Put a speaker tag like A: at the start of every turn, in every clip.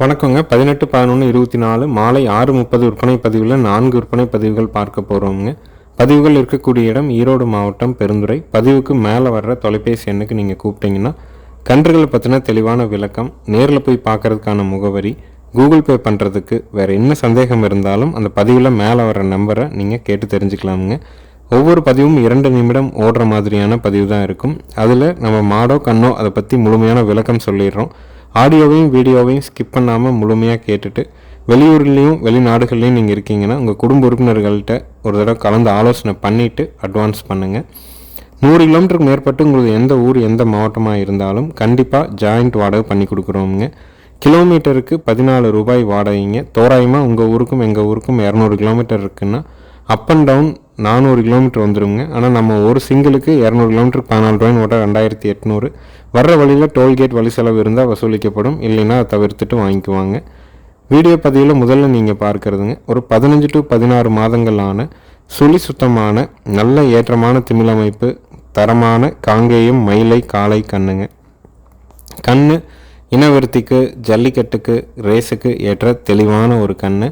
A: வணக்கங்க. பதினெட்டு பதினொன்று இருபத்தி நாலு மாலை ஆறு முப்பது விற்பனை பதிவில் நான்கு விற்பனை பதிவுகள் பார்க்க போகிறோங்க பதிவுகள் இருக்கக்கூடிய இடம் ஈரோடு மாவட்டம் பெருந்துறை. பதிவுக்கு மேலே வர்ற தொலைபேசி எண்ணுக்கு நீங்கள் கூப்பிட்டீங்கன்னா கன்றுகளை பற்றின தெளிவான விளக்கம் நேரில் போய் பார்க்கறதுக்கான முகவரி கூகுள் பே பண்ணுறதுக்கு வேறு என்ன சந்தேகம் இருந்தாலும் அந்த பதிவில் மேலே வர்ற நம்பரை நீங்கள் கேட்டு தெரிஞ்சுக்கலாமுங்க. ஒவ்வொரு பதிவும் இரண்டு நிமிடம் ஓடுற மாதிரியான பதிவு தான் இருக்கும். அதில் நம்ம மாடோ கண்ணோ அதை பற்றி முழுமையான விளக்கம் சொல்லிடுறோம். ஆடியோவையும் வீடியோவையும் ஸ்கிப் பண்ணாமல் முழுமையாக கேட்டுட்டு வெளியூர்லேயும் வெளிநாடுகள்லேயும் நீங்கள் இருக்கீங்கன்னா உங்கள் குடும்ப உறுப்பினர்கள்ட்ட ஒரு தடவை கலந்து ஆலோசனை பண்ணிவிட்டு அட்வான்ஸ் பண்ணுங்கள் நூறு கிலோமீட்டருக்கு மேற்பட்டு உங்களுக்கு எந்த ஊர் எந்த மாவட்டமாக இருந்தாலும் கண்டிப்பாக ஜாயிண்ட் வாடகை பண்ணி கொடுக்குறோமுங்க. கிலோமீட்டருக்கு பதினாலு ரூபாய் வாடகைங்க. தோராயமாக உங்கள் ஊருக்கும் எங்கள் ஊருக்கும் இரநூறு கிலோமீட்டர் இருக்குன்னா அப் அண்ட் டவுன் நானூறு கிலோமீட்டர் வந்துருங்க. ஆனால் நம்ம ஒரு சிங்கிளுக்கு இரநூறு கிலோமீட்டர் பதினாலு ரூபாய்னு ஓட்ட ரெண்டாயிரத்தி எட்நூறு. வர்ற வழியில் டோல்கேட் வழி செலவு இருந்தால் வசூலிக்கப்படும். இல்லைன்னா அதை தவிர்த்துட்டு வாங்கிக்குவாங்க. வீடியோ பதிவில் முதல்ல நீங்கள் பார்க்கறதுங்க. ஒரு பதினஞ்சு டு பதினாறு மாதங்களான சுழி சுத்தமான நல்ல ஏற்றமான திமிழமைப்பு தரமான காங்கேயம் மயிலை காளை கண்ணுங்க. கண் இனவிருத்திக்கு ஜல்லிக்கட்டுக்கு ரேஸுக்கு ஏற்ற தெளிவான ஒரு கண்ணு.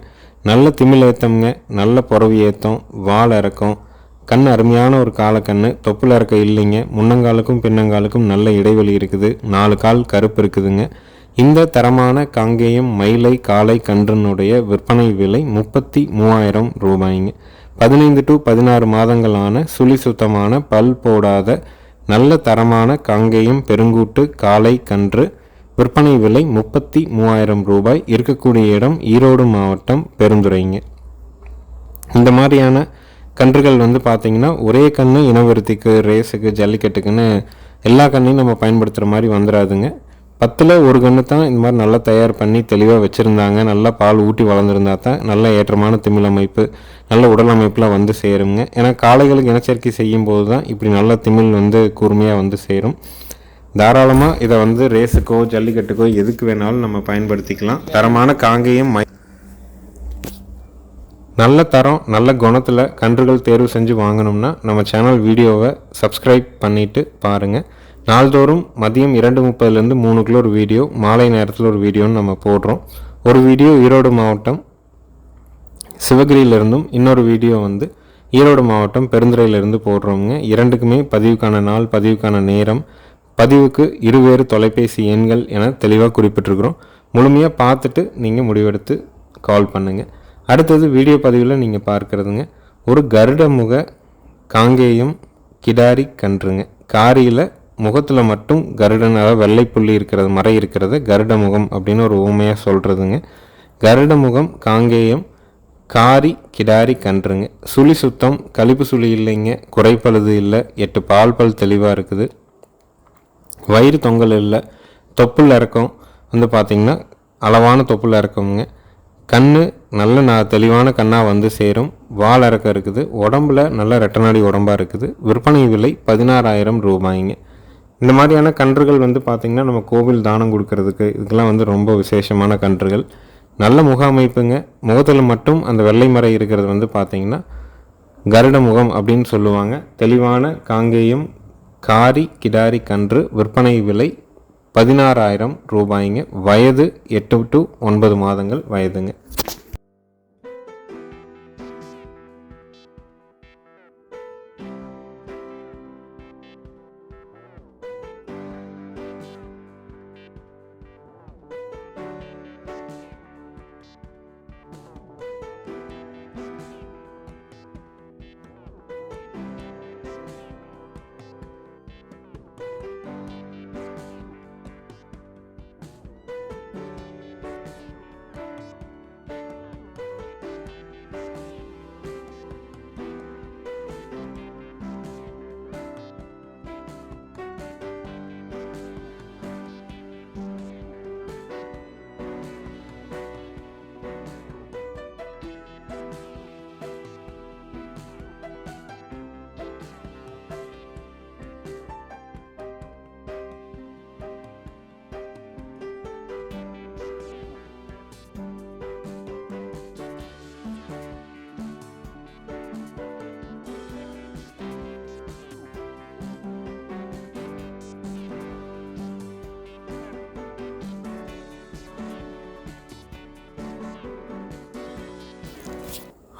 A: நல்ல திமிழ் ஏத்தம்ங்க நல்ல புறவி ஏத்தம் வால் இறக்கம். கண் அருமையான ஒரு காலக்கண்ணு தொப்புள் இறக்க இல்லைங்க. முன்னங்காலுக்கும் பின்னங்காலுக்கும் நல்ல இடைவெளி இருக்குது. நாலு கால் கருப்பு இருக்குதுங்க. இந்த தரமான காங்கேயம் மயிலை காளை கன்றுனுடைய விற்பனை விலை முப்பத்தி மூவாயிரம் ரூபாய்ங்க. பதினைந்து டு பதினாறு மாதங்களான சுழி சுத்தமான பல் போடாத நல்ல தரமான காங்கேயம் பெருங்கூட்டு காளை கன்று விற்பனை விலை முப்பத்தி மூவாயிரம் ரூபாய். இருக்கக்கூடிய இடம் ஈரோடு மாவட்டம் பெருந்துறைங்க. இந்த மாதிரியான கன்றுகள் வந்து பார்த்திங்கன்னா ஒரே கன்று இனவருத்திக்கு ரேஸுக்கு ஜல்லிக்கட்டுக்குன்னு எல்லா கண்ணையும் நம்ம பயன்படுத்துகிற மாதிரி வந்துடாதுங்க பத்தில் ஒரு கன்று தான் இந்த மாதிரி நல்லா தயார் பண்ணி தெளிவாக வச்சுருந்தாங்க. நல்லா பால் ஊட்டி வளர்ந்துருந்தா தான் நல்ல ஏற்றமான திமிழ் அமைப்பு நல்ல உடல் அமைப்பில் வந்து சேருங்க. ஏன்னா காளைகளுக்கு இனச்சேர்க்கை செய்யும் போது தான் இப்படி நல்ல திமிழ் வந்து கூர்மையாக வந்து சேரும். தாராளமாக இதை வந்து ரேஸுக்கோ ஜல்லிக்கட்டுக்கோ எதுக்கு வேணாலும் நம்ம பயன்படுத்திக்கலாம். தரமான காங்கேயம் மை நல்ல தரம் நல்ல குணத்தில் கன்றுகள் தேர்வு செஞ்சு வாங்கணும்னா நம்ம சேனல் வீடியோவை சப்ஸ்கிரைப் பண்ணிவிட்டு பாருங்கள் நாள்தோறும் மதியம் இரண்டு முப்பதுலேருந்து மூணுக்குள்ள ஒரு வீடியோ மாலை நேரத்தில் ஒரு வீடியோன்னு நம்ம போடுறோம். ஒரு வீடியோ ஈரோடு மாவட்டம் சிவகிரியிலிருந்தும் இன்னொரு வீடியோ வந்து ஈரோடு மாவட்டம் பெருந்துறையிலிருந்து போடுறோங்க இரண்டுக்குமே பதிவுக்கான நாள் பதிவுக்கான நேரம் பதிவுக்கு இருவேறு தொலைபேசி எண்கள் என தெளிவாக குறிப்பிட்டிருக்கிறோம். முழுமையாக பார்த்துட்டு நீங்கள் முடிவெடுத்து கால் பண்ணுங்கள் அடுத்தது வீடியோ பதிவில் நீங்கள் பார்க்குறதுங்க. ஒரு கருட முக காங்கேயம் கிடாரி கன்றுங்க. காரியில் முகத்தில் மட்டும் கருடனாக வெள்ளை புள்ளி இருக்கிறது மறை இருக்கிறது கருட முகம் அப்படின்னு ஒரு ஊமையாக சொல்கிறதுங்க கருட முகம் காங்கேயம் காரி கிடாரி கன்றுங்க. சுழி சுத்தம் கழிப்பு சுழி இல்லைங்க குறைப்பழுது இல்லை எட்டு பால் பல் தெளிவாக இருக்குது. வயிறு தொங்கல் இல்லை. தொப்புள் இறக்கம் வந்து பார்த்திங்கன்னா அளவான தொப்புள் இறக்கமுங்க. கண் நல்ல நான் தெளிவான கண்ணாக வந்து சேரும். வால் இறக்கம் இருக்குது. உடம்புல நல்ல ரெட்டநாடி உடம்பாக இருக்குது. விற்பனை விலை பதினாறாயிரம் ரூபாய்ங்க. இந்த மாதிரியான கன்றுகள் வந்து பார்த்திங்கன்னா நம்ம கோவில் தானம் கொடுக்கறதுக்கு இதுக்கெல்லாம் வந்து ரொம்ப விசேஷமான கன்றுகள். நல்ல முக அமைப்புங்க முகத்தில் மட்டும் அந்த வெள்ளை மறை இருக்கிறது வந்து பார்த்திங்கன்னா கருட முகம் அப்படின்னு சொல்லுவாங்க. தெளிவான காங்கேயம் காரி கிடாரி கன்று விற்பனை விலை பதினாறாயிரம் ரூபாய்ங்க. வயது எட்டு டு ஒன்பது மாதங்கள் வயதுங்க.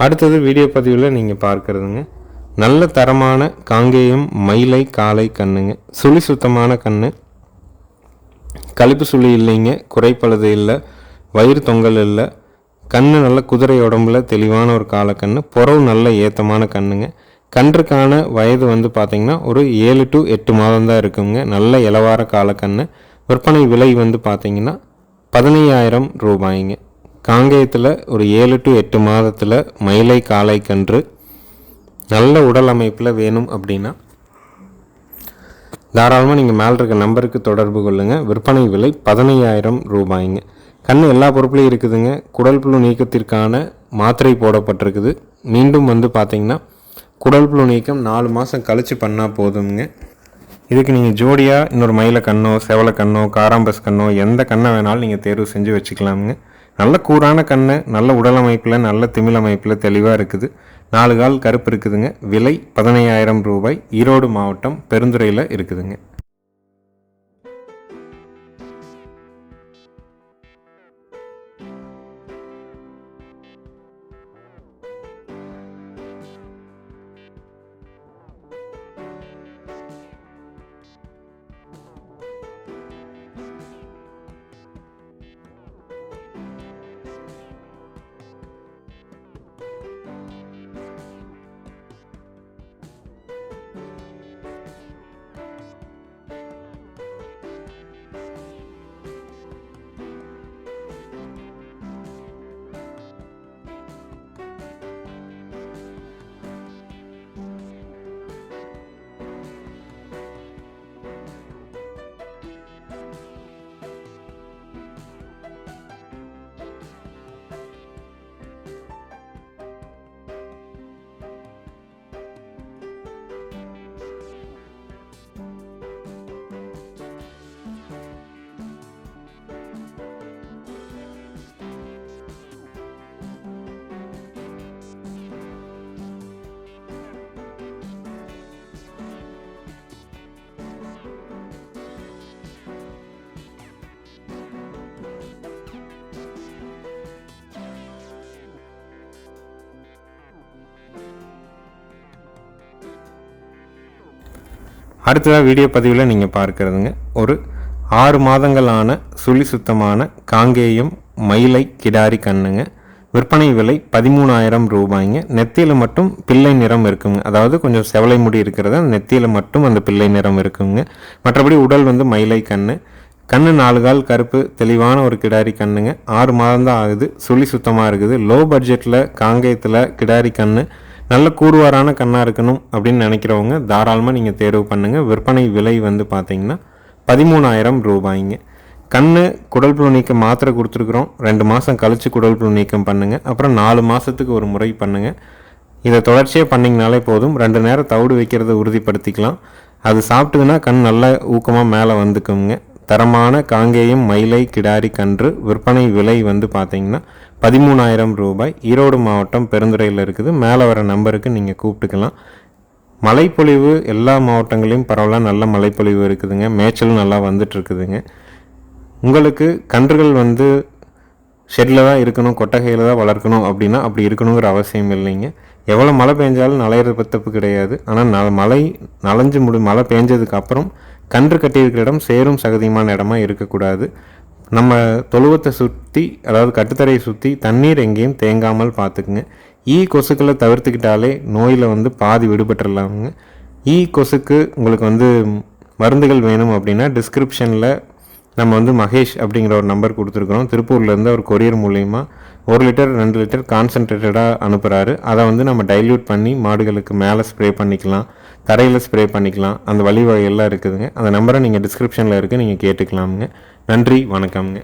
A: அடுத்தது வீடியோ பதிவில் நீங்கள் பார்க்குறதுங்க. நல்ல தரமான காங்கேயம் மயிலை காளை கண்ணுங்க. சுழி சுத்தமான கண்ணு. கழிப்பு சுழி இல்லைங்க குறைப்பழுது இல்லை வயிறு தொங்கல் இல்லை. கண்ணு நல்ல குதிரை உடம்புல தெளிவான ஒரு காலக்கண்ணு புறவு நல்ல ஏத்தமான கண்ணுங்க. கன்றுக்கான வயது வந்து பார்த்திங்கன்னா ஒரு ஏழு டு எட்டு மாதம் தான் இருக்குங்க. நல்ல இளவார காலக்கண்ணு விற்பனை விலை வந்து பார்த்திங்கன்னா பதினையாயிரம் ரூபாய்ங்க. காங்கேயத்தில் ஒரு ஏழு டு எட்டு மாதத்தில் மயிலை காளை கன்று நல்ல உடல் அமைப்பில் வேணும் அப்படின்னா தாராளமாக நீங்கள் மேலே இருக்க நம்பருக்கு தொடர்பு கொள்ளுங்கள் விற்பனை விலை பதினையாயிரம் ரூபாய்ங்க. கண் எல்லா பொறுப்புலையும் இருக்குதுங்க. குடல் புழு நீக்கத்திற்கான மாத்திரை போடப்பட்டிருக்குது. மீண்டும் வந்து பார்த்திங்கன்னா குடல் புழு நீக்கம் நாலு மாதம் கழித்து பண்ணால் போதுங்க இதுக்கு நீங்கள் ஜோடியாக இன்னொரு மயில கண்ணோ செவலை கண்ணோ காராம்பஸ் கண்ணோ எந்த கண்ணை வேணாலும் நீங்கள் தேர்வு செஞ்சு வச்சுக்கலாமுங்க. நல்ல கூரான கண்ணு நல்ல உடல் அமைப்பில் நல்ல திமிழ் அமைப்பில் தெளிவாக இருக்குது. நாலு கால் கருப்பு இருக்குதுங்க. விலை பதினையாயிரம் ரூபாய். ஈரோடு மாவட்டம் பெருந்துறையில் இருக்குதுங்க. அடுத்ததாக வீடியோ பதிவில் நீங்கள் பார்க்குறதுங்க. ஒரு ஆறு மாதங்களான சுழி சுத்தமான காங்கேயம் மயிலை கிடாரி கண்ணுங்க. விற்பனை விலை பதிமூணாயிரம் ரூபாய்ங்க. நெத்தியில் மட்டும் பிள்ளை நிறம் இருக்குங்க. அதாவது கொஞ்சம் செவலை முடி இருக்கிறத நெத்தியில் மட்டும் அந்த பிள்ளை நிறம் இருக்குங்க. மற்றபடி உடல் வந்து மயிலை கண்ணு. கண்ணு நாலு கால் கருப்பு தெளிவான ஒரு கிடாரி கண்ணுங்க. ஆறு மாதம் தான் ஆகுது. சுழி சுத்தமாக இருக்குது. லோ பட்ஜெட்டில் காங்கேயத்தில் கிடாரி கண்ணு. நல்ல கூறுவாரான கண்ணாக இருக்கணும் அப்படின்னு நினைக்கிறவங்க தாராளமாக நீங்கள் தேர்வு பண்ணுங்கள் விற்பனை விலை வந்து பார்த்தீங்கன்னா பதிமூணாயிரம் ரூபாய்ங்க. கண் குடல் புழு நீக்கம் மாத்திரை கொடுத்துருக்குறோம். ரெண்டு மாதம் கழித்து குடல் புழு நீக்கம் பண்ணுங்கள் அப்புறம் நாலு மாதத்துக்கு ஒரு முறை பண்ணுங்கள் இதை தொடர்ச்சியாக பண்ணிங்கனாலே போதும். ரெண்டு நேரம் தவிடு வைக்கிறத உறுதிப்படுத்திக்கலாம். அது சாப்பிட்டுதுன்னா கண் நல்லா ஊக்கமாக மேலே வந்துக்குங்க. தரமான காங்கேயம் மயிலை கிடாரி கன்று விற்பனை விலை வந்து பார்த்தீங்கன்னா பதிமூணாயிரம் ரூபாய். ஈரோடு மாவட்டம் பெருந்துறையில் இருக்குது. மேலே வர நம்பருக்கு நீங்கள் கூப்பிட்டுக்கலாம். மழைப்பொழிவு எல்லா மாவட்டங்களையும் பரவலாக நல்ல மழைப்பொழிவு இருக்குதுங்க. மேய்ச்சலும் நல்லா வந்துட்டுருக்குதுங்க. உங்களுக்கு கன்றுகள் வந்து ஷெட்டில் தான் இருக்கணும் கொட்டகையில் தான் வளர்க்கணும் அப்படின்னா அப்படி இருக்கணுங்கிற அவசியம் இல்லைங்க. எவ்வளோ மழை பெஞ்சாலும் நலையிறது தப்பு கிடையாது. ஆனால் ந மழை நனைஞ்சு முடி மழை பெஞ்சதுக்கு அப்புறம் கன்று கட்டியிருக்கிற இடம் சேரும் சகதியமான இடமா இருக்கக்கூடாது. நம்ம தொழுவத்தை சுற்றி அதாவது கட்டுத்தரையை சுற்றி தண்ணீர் எங்கேயும் தேங்காமல் பார்த்துக்குங்க. ஈ கொசுக்களை தவிர்த்துக்கிட்டாலே நோயில் வந்து பாதி விடுபட்டுடலாமுங்க ஈ கொசுக்கு உங்களுக்கு வந்து மருந்துகள் வேணும் அப்படின்னா டிஸ்கிரிப்ஷனில் நம்ம வந்து மகேஷ் அப்படிங்கிற ஒரு நம்பர் கொடுத்துருக்குறோம். திருப்பூர்லேருந்து ஒரு கொரியர் மூலயமா ஒரு லிட்டர் ரெண்டு லிட்டர் கான்சன்ட்ரேட்டடாக அனுப்புகிறாரு அதை வந்து நம்ம டைல்யூட் பண்ணி மாடுகளுக்கு மேலே ஸ்ப்ரே பண்ணிக்கலாம். தரையில் ஸ்ப்ரே பண்ணிக்கலாம். அந்த வழிவகையெல்லாம் இருக்குதுங்க. அந்த நம்பரை நீங்கள் டிஸ்கிரிப்ஷனில் இருக்குது நீங்கள் கேட்டுக்கலாமுங்க. நன்றி வணக்கம்ங்க.